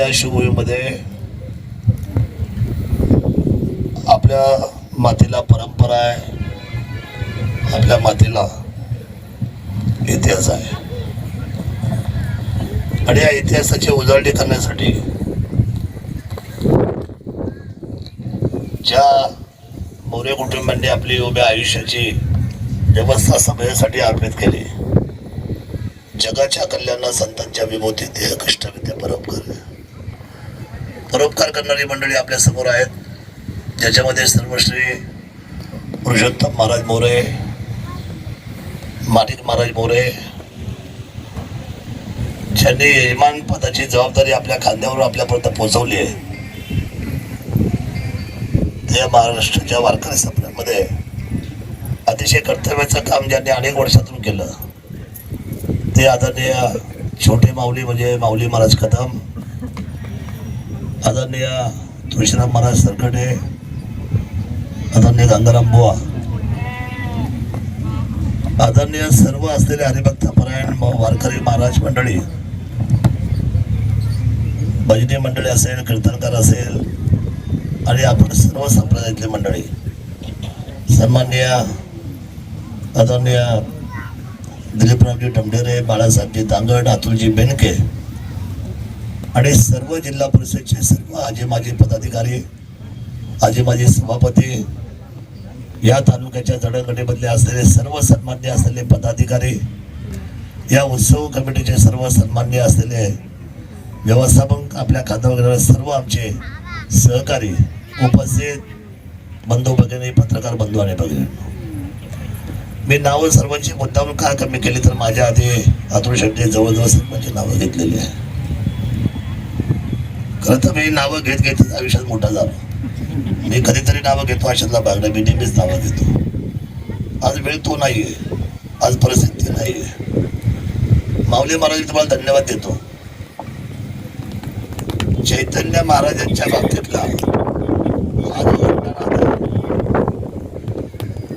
या शिवभूमीमध्ये आपल्या मातीला परंपरा आहे. आपल्या मातीला इतिहास आहे. आणि या इतिहासाची उजळणी करण्यासाठी ज्या मोरे कुटुंबांनी आपली उभ्या आयुष्याची व्यवस्था सभेसाठी अर्पित केली जगाच्या कल्याणा संतांच्या विभूती देह कष्ट विद्या परोपकार परोपकार करणारी मंडळी आपल्यासमोर आहेत. ज्याच्यामध्ये सर्वश्री पुरुषोत्तम महाराज मोरे माणिक महाराज मोरे ज्यांनी यजमान पदाची जबाबदारी आपल्या खांद्यावर आपल्यापर्यंत पोहोचवली आहे. या महाराष्ट्राच्या वारकरी सपन्यामध्ये अतिशय कर्तव्याचं काम ज्यांनी अनेक वर्षातून केलं. ते आदरणीय छोटे माऊली म्हणजे माऊली महाराज कदम आदरणीय तुळशीराम महाराज सरकटे आदरणीय गंगाराम बुवा आदरणीय सर्व असलेले हरिभक्त परायण वारकरी महाराज मंडळी भजनी मंडळी असेल कीर्तनकार असेल आणि आपण सर्व संप्रदायातली मंडळी सन्माननीय आदरणीय दिलीपरावजी टमडेरे बाळासाहेबजी दांगड अतुलजी बेनके आणि सर्व जिल्हा परिषदचे सर्व आजी माजी पदाधिकारी आजी माजी सभापती या तालुक्याच्या जडणघडीमधले असलेले सर्व सन्मान्य असलेले पदाधिकारी या उत्सव कमिटीचे सर्व सन्मान्य असलेले व्यवस्थापन आपल्या खात्यावर वगैरे सर्व आमचे सहकारी उपस्थित बंधू भगिनी पत्रकार बंधू आणि भगिनी. मी नावं सर्वांची मुद्दाम का कमी केली तर माझ्या आधी अतुल शेट्टी जवळजवळ सर्वांची नावं घेतलेली आहे. खरं तर मी नावं घेत घेत आयुष्यात मोठा झालो. मी कधीतरी नावं घेतो आयुष्यातला भाग नाही. मी नेहमीच नावं घेतो. आज वेळ तो नाही आहे आज परिस्थिती नाही आहे माऊली महाराज तुम्हाला धन्यवाद देतो. चैतन्य महाराजांच्या बाबतीतला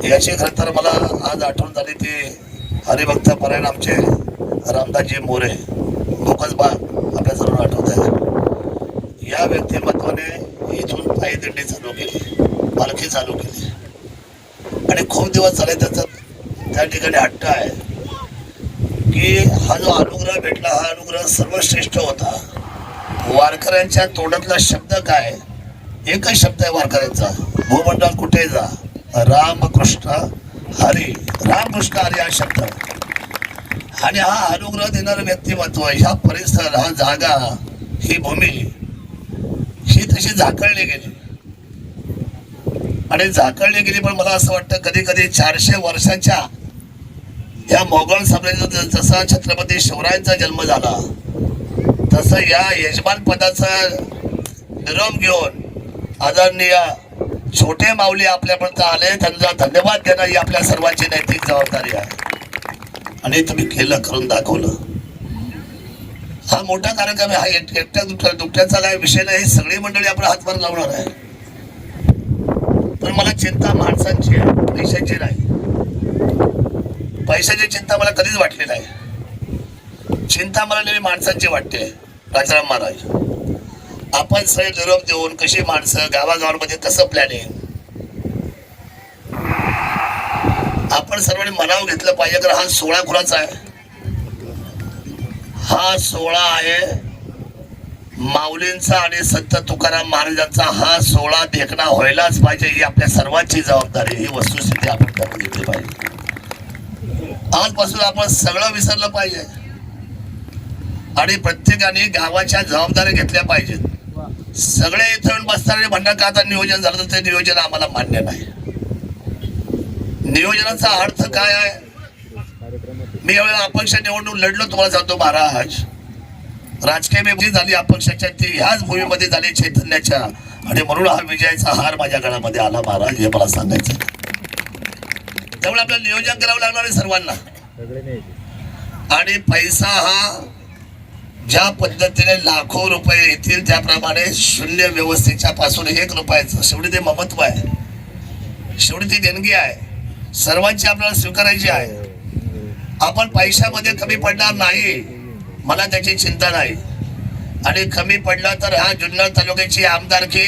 याची खरं तर मला आज आठवण झाली ती हरिभक्त परायण आमचे रामदासजी मोरे बोकस बाग आपल्या सर्व आठवत आहे. या व्यक्तिमत्वाने इथून पायी दिंडी चालू केली. पालखी चालू केली. आणि खूप दिवस झाले त्याचा त्या ठिकाणी हट्ट आहे. की हा जो अनुग्रह भेटला हा अनुग्रह सर्वश्रेष्ठ होता. वारकऱ्यांच्या तोंडातला शब्द काय? एकच शब्द आहे वारकऱ्यांचा. भूमंडळ कुठे जा? रामकृष्ण हरी. रामकृष्ण हरी हा शब्द. आणि हा अनुग्रह देणारं व्यक्तिमत्व ह्या परिसर हा जागा ही भूमी. तशी झाकळली गेली. आणि झाकळली गेली पण मला असं वाटतं कधी कधी चारशे वर्षाच्या या मोगल साम्राज्याचा जसा छत्रपती शिवरायांचा जन्म झाला तसं या यजमान पदाचा निरोप घेऊन आदरणीय छोटे माऊली आपल्यापर्यंत आले. त्यांना धन्यवाद देणं ही आपल्या सर्वांची नैतिक जबाबदारी आहे. आणि तुम्ही केलं करून दाखवलं. हा मोठा कार्यक्रम आहे. हा एकट्या दुकट्या दुकट्याचा काय विषय नाही. हे सगळी मंडळी आपण हातभार लावणार आहे पण मला चिंता माणसांची आहे. पैशाची नाही. पैशाची चिंता मला कधीच वाटली नाही. चिंता मला नेहमी माणसांची वाटते. राजाराम महाराज आपण सगळे निरोप देऊन कशी माणसं गावागावांमध्ये कसं प्लॅनिंग आपण सर्वांनी मनाव घेतलं पाहिजे कारण हा सोळा खुराचा आहे. हा सोहळा आहे. माऊलींचा आणि संत तुकाराम महाराजांचा हा सोहळा देखणा व्हायलाच पाहिजे ही आपल्या सर्वांची जबाबदारी ही वस्तुस्थिती आपण करून घेतली पाहिजे. आजपासून आपण सगळं विसरलं पाहिजे. आणि प्रत्येकाने गावाच्या जबाबदाऱ्या घेतल्या पाहिजेत. सगळे इथं येऊन बसताना आणि म्हणणं का आता नियोजन झालं तर ते नियोजन आम्हाला मान्य नाही. नियोजनाचा अर्थ काय आहे? मी यावेळेला अपक्ष निवडणूक लढलो तुम्हाला सांगतो महाराज. राजकीय विभूती झाली अपक्षाच्या ती ह्याच भूमीमध्ये झाली चैतन्याच्या. आणि म्हणून हा विजयाचा हार माझ्या गळामध्ये आला महाराज हे मला सांगायचं त्यामुळे आपल्याला नियोजन करावं लागणार आहे सर्वांना. आणि पैसा हा ज्या पद्धतीने लाखो रुपये येतील त्याप्रमाणे शून्य व्यवस्थेच्या पासून एक रुपयाचं शेवटी ते ममत्व आहे. शेवटी ती देणगी आहे. सर्वांची आपल्याला स्वीकारायची आहे. आपण पैशामध्ये कमी पडणार नाही. मला त्याची चिंता नाही. आणि कमी पडला तर ह्या जुन्नर तालुक्याची आमदारकी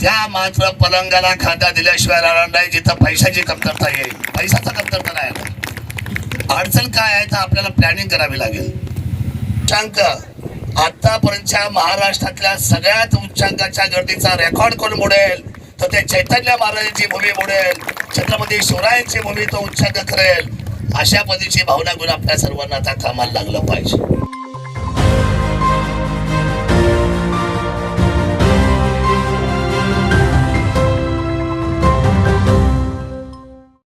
त्या मात्र पलंगाला खांदा दिल्याशिवाय राहणार नाही जिथं पैशाची कमतरता येईल पैशाचा कमतरता नाही अडचण काय आहे तर आपल्याला प्लॅनिंग करावी लागेल. उच्चांक आतापर्यंतच्या महाराष्ट्रातल्या सगळ्यात उच्चांकाच्या गर्दीचा रेकॉर्ड कोण मोडेल? तर ते चैतन्य महाराजांची भूमी मोडेल. छत्रपती शिवरायांची भूमी तो उच्चांक करेल. अशा पद्धतीची भावना घेऊन आपल्या सर्वांना आता कामाला लागलं पाहिजे.